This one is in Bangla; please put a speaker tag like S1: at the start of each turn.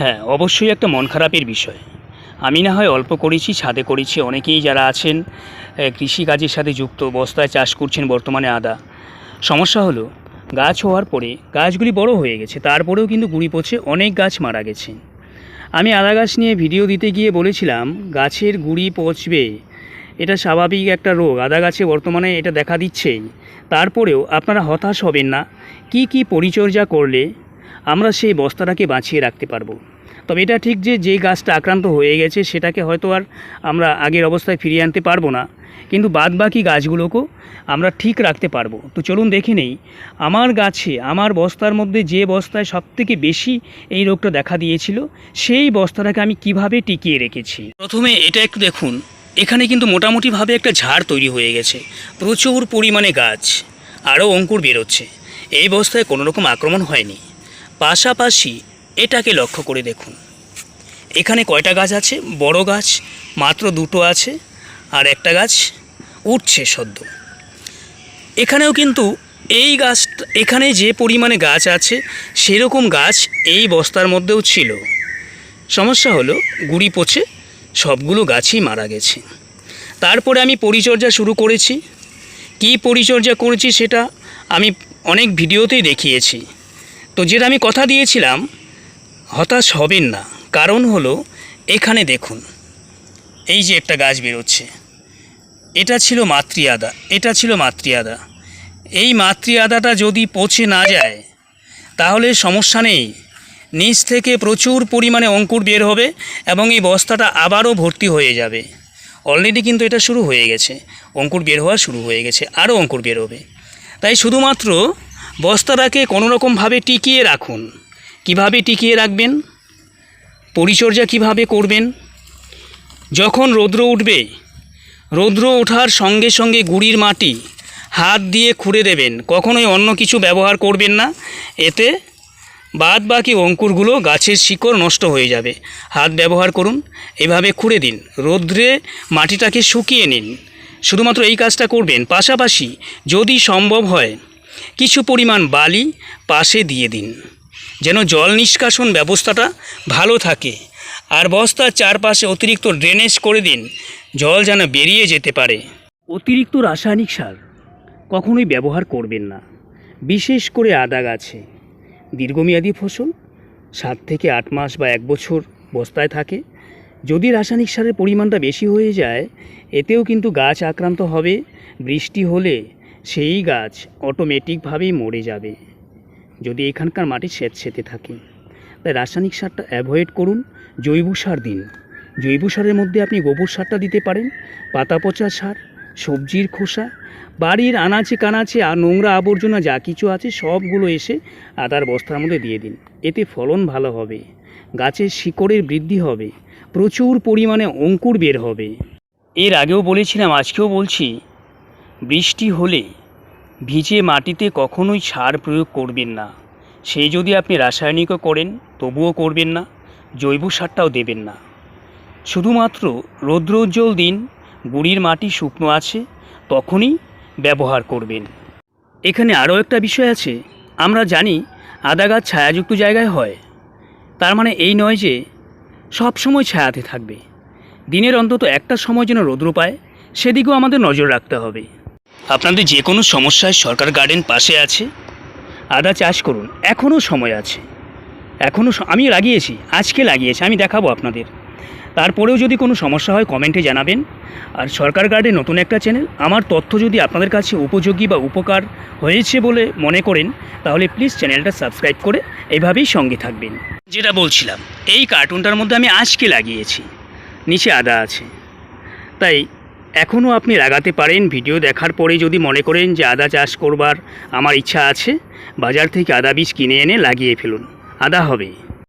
S1: হ্যাঁ অবশ্যই একটা মন খারাপের বিষয়। আমি না হয় অল্প করেছি, ছাদে করেছি, অনেকেই যারা আছেন কৃষিকাজের সাথে যুক্ত, বস্তায় চাষ করছেন বর্তমানে আদা। সমস্যা হলো, গাছ হওয়ার পরে গাছগুলি বড় হয়ে গেছে, তারপরেও কিন্তু গুঁড়ি পচে অনেক গাছ মারা গেছে। আমি আদা গাছ নিয়ে ভিডিও দিতে গিয়ে বলেছিলাম, গাছের গুঁড়ি পচবে, এটা স্বাভাবিক একটা রোগ, আদা গাছে বর্তমানে এটা দেখা দিচ্ছেই। তারপরেও আপনারা হতাশ হবেন না, কি কি পরিচর্যা করলে আমরা সেই বস্তাটাকে বাঁচিয়ে রাখতে পারব। তবে এটা ঠিক যে যে গাছটা আক্রান্ত হয়ে গেছে, সেটাকে হয়তো আর আমরা আগের অবস্থায় ফিরিয়ে আনতে পারব না। কিন্তু বাদ বাকি গাছগুলোকেও আমরা ঠিক রাখতে পারব। তো চলুন দেখে নেই, আমার গাছে, আমার বস্তার মধ্যে যে বস্তায় সবথেকে বেশি এই রোগটা দেখা দিয়েছিল, সেই বস্তাটাকে আমি কীভাবে টিকিয়ে রেখেছি? প্রথমে এটা একটু দেখুন, এখানে কিন্তু মোটামুটিভাবে একটা ঝাড় তৈরি হয়ে গেছে। প্রচুর পরিমাণে গাছ, আরও অঙ্কুর বেরোচ্ছে। এই বস্তায় কোনো রকম আক্রমণ হয়নি। পাশাপাশি এটাকে লক্ষ্য করে দেখুন। এখানে কয়টা গাছ আছে? বড় গাছ, মাত্র দুটো আছে, আর একটা গাছ উঠছে সদ্য। এখানেও কিন্তু এই গাছ, এখানে যে পরিমাণে গাছ আছে, সেরকম গাছ এই বস্তার মধ্যেও ছিল। সমস্যা হলো, গুড়ি পচে সবগুলো গাছই মারা গেছে। তারপরে আমি পরিচর্যা শুরু করেছি। কী পরিচর্যা করেছি সেটা আমি অনেক ভিডিওতেই দেখিয়েছি। তো যেটা আমি কথা দিয়েছিলাম, হতাশ হবেন না। কারণ হলো, এখানে দেখুন, এই যে একটা গাছ বেরোচ্ছে। এটা ছিল মাতৃ আদা, এটা ছিল মাতৃ আদা। এই মাতৃ আদাটা যদি পচে না যায়, তাহলে সমস্যা নেই। নিচ থেকে প্রচুর পরিমাণে অঙ্কুর বের হবে এবং এই বস্তাটা আবারও ভর্তি হয়ে যাবে। অলরেডি কিন্তু এটা শুরু হয়ে গেছে। অঙ্কুর বের হওয়া শুরু হয়ে গেছে, আরও অঙ্কুর বের হবে তাই শুধুমাত্র বস্তাটাকে কোনোরকমভাবে টিকিয়ে রাখুন। কীভাবে টিকিয়ে রাখবেন? পরিচর্যা কীভাবে করবেন? যখন রৌদ্র উঠবে, রৌদ্র ওঠার সঙ্গে সঙ্গে গুড়ির মাটি হাত দিয়ে খুঁড়ে দেবেন। কখনোই অন্য কিছু ব্যবহার করবেন না। এতে বাদ বাকি অঙ্কুরগুলো গাছের শিকড় নষ্ট হয়ে যাবে। হাত ব্যবহার করুন, এভাবে খুঁড়ে দিন। রৌদ্রে মাটিটাকে শুকিয়ে নিন। শুধুমাত্র এই কাজটা করবেন। পাশাপাশি যদি সম্ভব হয় কিছু পরিমাণ বালি পাশে দিয়ে দিন, যেন জল নিষ্কাশন ব্যবস্থাটা ভালো থাকে। আর বস্তার চারপাশে অতিরিক্ত ড্রেনেজ করে দিন, জল যেন বেরিয়ে যেতে পারে। অতিরিক্ত রাসায়নিক সার কখনোই ব্যবহার করবেন না, বিশেষ করে আদা গাছে। দীর্ঘমেয়াদী ফসল সাত থেকে আট মাস বা এক বছর বস্তায় থাকে। যদি রাসায়নিক সারের পরিমাণটা বেশি হয়ে যায়, এতেও কিন্তু গাছ আক্রান্ত হবে, বৃষ্টি হলে সেই গাছ অটোমেটিকভাবেই মরে যাবে। যদি এখানকার মাটি স্যাঁতসেঁতে থাকে, তাই রাসায়নিক সারটা অ্যাভয়েড করুন জৈব সার দিন। জৈব সারের মধ্যে আপনি গোবর সারটা দিতে পারেন, পাতা পচা সার, সবজির খোসা, বাড়ির আনাচে কানাচে আর নোংরা আবর্জনা যা কিছু আছে সবগুলো এসে আদার বস্তার মধ্যে দিয়ে দিন। এতে ফলন ভালো হবে, গাছের শিকড়ের বৃদ্ধি হবে, প্রচুর পরিমাণে অঙ্কুর বের হবে। এর আগেও বলেছিলাম, আজকেও বলছি বৃষ্টি হলে ভিজে মাটিতে কখনোই সার প্রয়োগ করবেন না। সে যদি আপনি রাসায়নিকও করেন, তবুও করবেন না, জৈব সারটাও দেবেন না। শুধুমাত্র রৌদ্রোজ্জ্বল দিন গুড়ির মাটি শুকনো আছে, তখনই ব্যবহার করবেন। এখানে আরও একটা বিষয় আছে, আমরা জানি আদা গাছ ছায়াযুক্ত জায়গায় হয়। তার মানে এই নয় যে সব সময় ছায়াতে থাকবে। দিনের অন্তত একটা সময় যেন রৌদ্র পায়, সেদিকেও আমাদের নজর রাখতে হবে। আপনাদের যে কোনো সমস্যায় সরকার গার্ডেন পাশে আছে। আদা চাষ করুন এখনও সময় আছে। এখনও আমি লাগিয়েছি, আজকে লাগিয়েছি, আমি দেখাবো আপনাদের। তারপরেও যদি কোনো সমস্যা হয় কমেন্টে জানাবেন। আর সরকার গার্ডে নতুন একটা চ্যানেল, আমার তথ্য যদি আপনাদের কাছে উপযোগী বা উপকার হয়েছে বলে মনে করেন, তাহলে প্লিজ চ্যানেলটা সাবস্ক্রাইব করে এভাবেই সঙ্গে থাকবেন। যেটা বলছিলাম, এই কার্টুনটার মধ্যে আমি আজকে লাগিয়েছি, নিচে আদা আছে। তাই এখনও আপনি লাগাতে পারেন, ভিডিও দেখার পরে যদি মনে করেন যে আদা চাষ করবার আমার ইচ্ছা আছে, বাজার থেকে আদা বীজ কিনে এনে লাগিয়ে ফেলুন। আদা হবে।